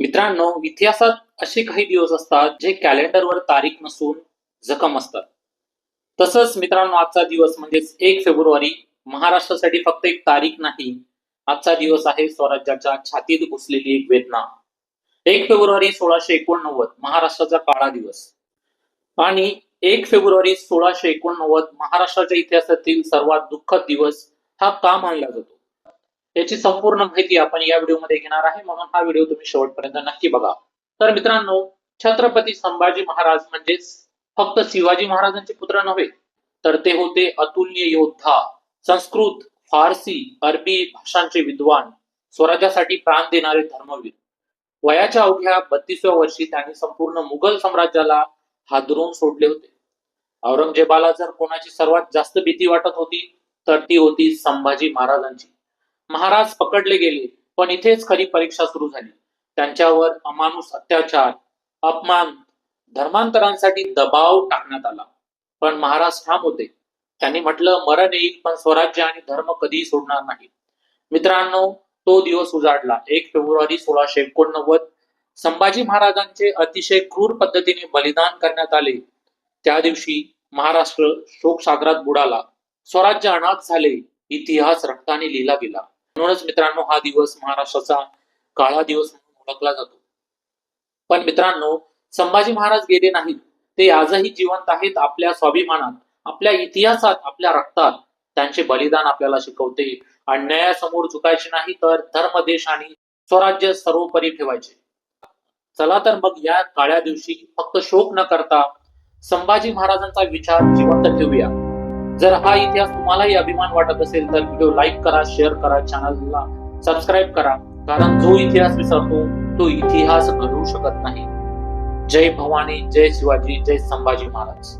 मित्रांनो इतिहासात असे काही दिवस असतात जे कॅलेंडरवर तारीख नसून जखम असतात. तसंच मित्रांनो आजचा दिवस म्हणजेच एक फेब्रुवारी महाराष्ट्रासाठी फक्त एक तारीख नाही आजचा दिवस आहे स्वराज्याच्या छातीत घुसलेली एक वेदना. एक फेब्रुवारी सोळाशे एकोणनव्वद महाराष्ट्राचा काळा दिवस. आणि एक फेब्रुवारी सोळाशे एकोणनव्वद महाराष्ट्राच्या इतिहासातील सर्वात दुःखद दिवस हा का मानला जातो? याची संपूर्ण माहिती आपण या व्हिडिओमध्ये घेणार आहे. म्हणून हा व्हिडिओ तुम्ही शेवटपर्यंत नक्की बघा. तर मित्रांनो छत्रपती संभाजी महाराज म्हणजेच फक्त शिवाजी महाराजांचे पुत्र नव्हे तर ते होते अतुल्य योद्धा संस्कृत फारसी अरबी भाषांचे विद्वान स्वराज्यासाठी प्राण देणारे धर्मवीर. वयाच्या अवघ्या बत्तीसव्या वर्षी त्यांनी संपूर्ण मुघल साम्राज्याला हादरून सोडले होते. औरंगजेबाला जर कोणाची सर्वात जास्त भीती वाटत होती तर ती होती संभाजी महाराजांची. महाराज पकडले गेले पण इथेच खरी परीक्षा सुरू झाली. त्यांच्यावर अमानुष अत्याचार अपमान धर्मांतरांसाठी दबाव टाकण्यात आला. पण महाराज ठाम होते. त्यांनी म्हटलं मरण येईल पण स्वराज्य आणि धर्म कधीही सोडणार नाही. मित्रांनो तो दिवस उजाडला. एक फेब्रुवारी सोळाशे एकोणनव्वद संभाजी महाराजांचे अतिशय क्रूर पद्धतीने बलिदान करण्यात आले. त्या दिवशी महाराष्ट्र शोक सागरात बुडाला. स्वराज्य अनाथ झाले. इतिहास रक्ताने लिहिला गेला. म्हणूनच मित्रांनो हा दिवस महाराष्ट्राचा काळा दिवस म्हणून ओळखला जातो. पण मित्रांनो संभाजी महाराज गेले नाहीत. ते आजही जिवंत आहेत आपल्या स्वाभिमानात आपल्या इतिहासात आपल्या रक्तात. त्यांचे बलिदान आपल्याला शिकवते. अन्यायासमोर चुकायचे नाही तर धर्म देश आणि स्वराज्य सर्वोपरी ठेवायचे. चला तर मग या काळ्या दिवशी फक्त शोक न करता संभाजी महाराजांचा विचार जिवंत ठेवूया. जर हा इतिहास तुम्हालाही अभिमान वाटत असेल तर व्हिडिओ लाईक करा शेअर करा चॅनलला सबस्क्राईब करा. कारण जो इतिहास विसरतो तो इतिहास घडवू शकत नाही. जय भवानी जय शिवाजी जय संभाजी महाराज.